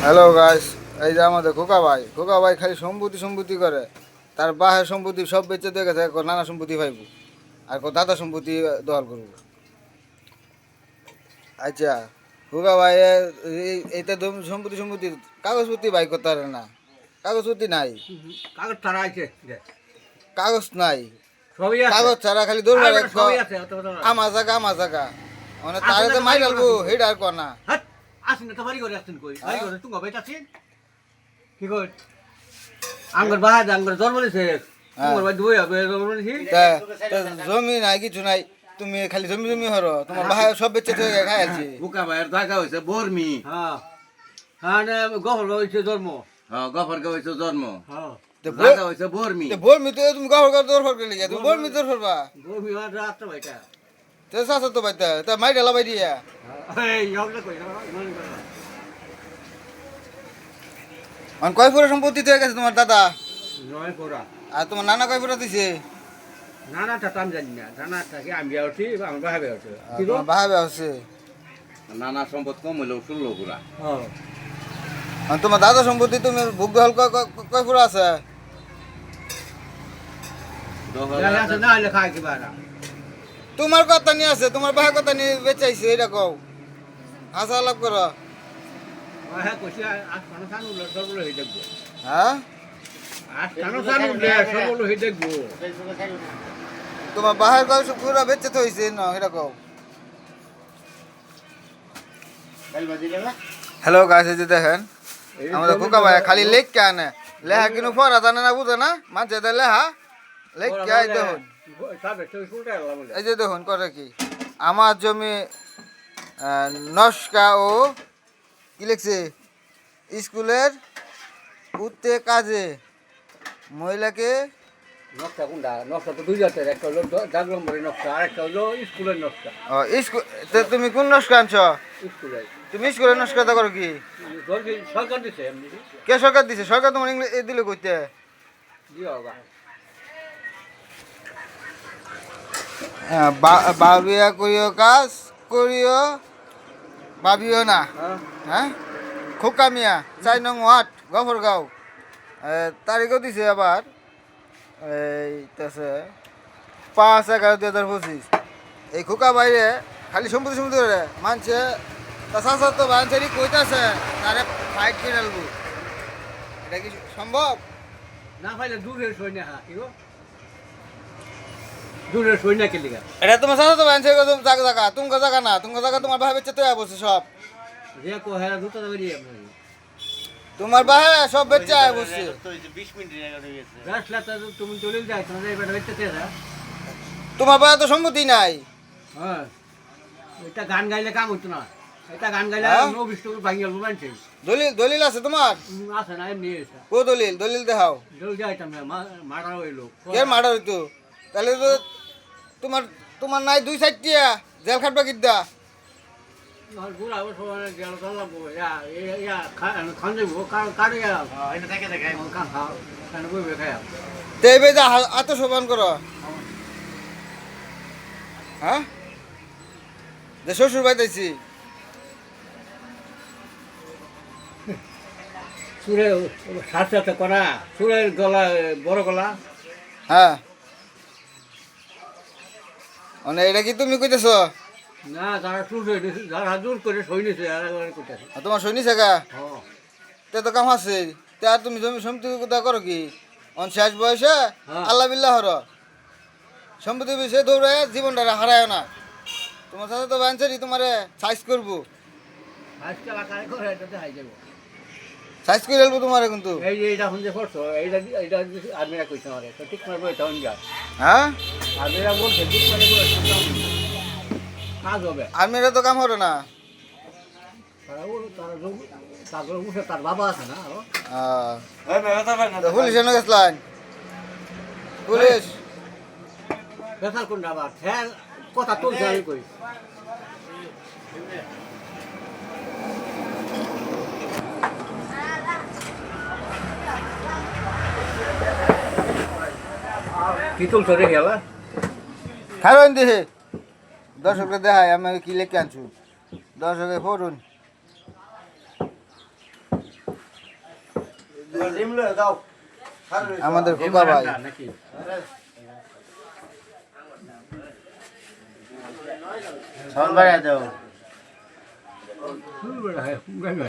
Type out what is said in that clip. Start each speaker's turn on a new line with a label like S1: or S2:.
S1: Hello guys এই যে আমাদের খোকা ভাই। খোকা ভাই খালি সম্পত্তি সম্পত্তি করে। তার বাহের সম্পত্তি সব বেঁচে দিয়ে গেছে এখন নানা সম্পত্তি পাইব আর কো দাদা সম্পত্তি দখল করব। আচ্ছা খোকা ভাই এই- এইটা দম- সম্পত্তি সম্পত্তি কাগজপত্তি ভাই করতে পারে না। কাগজপত্তি নাই।
S2: কাগজ ছাড়া আছে
S1: কাগজ নাই।
S2: সবই আছে।
S1: কাগজ ছাড়া খালি দৌড়
S2: আরে সবই আছে অত কথা না।
S1: আমা জায়গা আমা জায়গা। মানে তারে তো মাই
S2: বাড়ি
S1: ডালবো
S2: করা আসেন তো বাড়ি করে আসছেন কই? বাড়ি করে তুমি বেটা আছেন? কি কই? আঙ্গর বাহার আঙ্গর জন্ম নিছে তোমার বাড়ি দুই হবে জন্ম নিছি
S1: জমি নাই কিছু নাই। তুমি খালি জমি জমি হরো। তোমার বাহার সব বেচে থেকে খাই আছি।
S3: বুকা ভাইয়ের জায়গা হয়েছে বর্মি।
S2: হ্যাঁ। হ্যাঁ না গহল হইছে জন্ম।
S3: হ্যাঁ গফর হয়েছে জন্ম।
S2: হ্যাঁ।
S3: হয়েছে বর্মি।
S1: তো তুমি গহর গহর দৌড় ফরকে লিগে তুমি বলমি দৌড় ফরবা
S2: গমি আর রাত ভাইটা।
S1: তো সাসা তো বাইতা তা মাই ডালা বাই দিয়া মানে কয় ফুরা সম্পত্তি হয়ে গেছে তোমার দাদা
S2: নয় পোড়া
S1: আর তোমার নানা কয় ফুরা দিছে
S2: নানাটা টান জানি না নানাটাকে আমি উঠি আমার উঠি
S1: আর
S2: কি
S1: তোমার বাহাবে হচ্ছে
S3: নানা সম্পদ কম হইলেও ষোলো
S1: তোমার দাদা সম্পত্তি তুমি ভোগ দহল কয় ফুরা আছে
S2: না আছে না লেখা কি বারা
S1: তোমার কথা নিয়ে আছে তোমার বাহার কথা নিয়ে বেচাইছে এটা কও। হাসা লাভ করো।
S2: হ্যাঁ
S1: তোমার বাহার কয় ফুরা বেচে তো হয়েছে না এটা কও। হ্যালো গাছ এই যে দেখেন আমাদের খোকা ভাই খালি লেখ কে আনে। লেহা কিন্তু পড়া জানে না বুঝে না? মাঝে লেহা লেখ। কে আই দেখুন এই যে দেখুন করে কি? আমার জমি নস্কা ও কি লিখছে? স্কুলের উঠতে কাজে। মহিলাকে
S2: নকশা কোনটা? নকশা তো দুই জাতের একটা হলো দাগ নম্বরের নকশা আর একটা হলো স্কুলের নকশা
S1: ও, স্কুল তো তুমি কোন নস্কা আনছ?
S2: স্কুলের
S1: তুমি স্কুলের নস্কাটা করো কি?
S2: সরকার দিছে
S1: কে সরকার দিছে? সরকার তোমার ইংলিশ এ দিলে কইতে।
S2: দিও
S1: বাবিয়া করিও কাজ করিও ভাবিও না।
S2: হ্যাঁ।
S1: হ্যাঁ? খোকা চাই নং ওয়াট গফরগাঁও। তারিখও দিছে আবার। এই তাছে পাঁচ এগারো দুই হাজার পঁচিশ। এই খোকা বাইরে খালি সম্পত্তি সম্পত্তি করে মানছে তা সাথে তো বাঞ্চারি কইতাছে তারে ফাইট আনব। এটা কি সম্ভব?
S2: না পাইলে দূরের সৈন্য হ্যাঁ কে লিগা?
S1: এটা তোমার সাথে তো বাঞ্চারি জায়গা জায়গা তুমি জায়গা না তুমি জায়গা তোমার ভাই বেচে তো বসে সব।
S2: যে কো হ্যাঁ দুটো দাবি দিয়ে আপনি
S1: তোমার ভাই সব বেচে বসছে
S2: রাসলা তো তুমি চলে যাই তেরা
S1: তোমার ভাই তো সম্মতি নাই।
S2: হ্যাঁ। এটা গান গাইলে কাম হইতো না। এটা গান গাইলে
S1: হ্যাঁ?
S2: নো বিষ্ট ভাঙি গেল মানছে
S1: দলিল দলিল আছে তোমার?
S2: আছে না এমনি এসে
S1: কো দলিল? দলিল দেখাও।
S2: জল যাইতাম হইল।
S1: কে মার্ডার হইতো? তাহলে তো তোমার তোমার নাই দুই সাইডটিয়া জেল খাটবা কিদ্দা?
S2: খান যাব কার ইয়া?
S1: হ্যাঁ যে শ্বশুর বাড়িতেছি
S2: সুরে সাথে সাথে করা। সুরের গলা বড় গলা।
S1: হ্যাঁ। মানে এটা কি তুমি কইতেছ?
S2: না যারা সুর যারা জোর করে কোথায়
S1: তোমার শুনি গা
S2: হ্যাঁ
S1: তে তো কাম আছে। তে আর তুমি জমি সম্পত্তি কথা করো কি? অন শেষ বয়সে। আল্লাহ বিল্লাহ হর সম্পত্তি বিষয়ে দৌড়ে জীবনটা হারায় না। তোমার সাথে তো বাঞ্চারি তোমারে সাইজ করব সাইজ করে ফেলব তোমারে কিন্তু।
S2: এই এইটা শুনতে পড়ছো এইটা এইটা আর্মিরা কইছে আমারে তো ঠিক মারবো এটা
S1: হ্যাঁ
S2: আর্মিরা
S1: তো কাম হলো না।
S2: তারা বাবা আছে না
S1: পুলিশ এনে গেছিলেন পুলিশ।
S2: বেকার কোন আবার হ্যাঁ কথা তুলছে আমি কই। কি তুলছো রে গেলা
S1: খাবেন দিহে দর্শকরা দেখায় আমি কি লেখে আনছু? দর্শকে পড়ুন। আমাদের খোকা ভাই।
S2: নাকি?
S4: দাও
S2: ফুল বড় হয়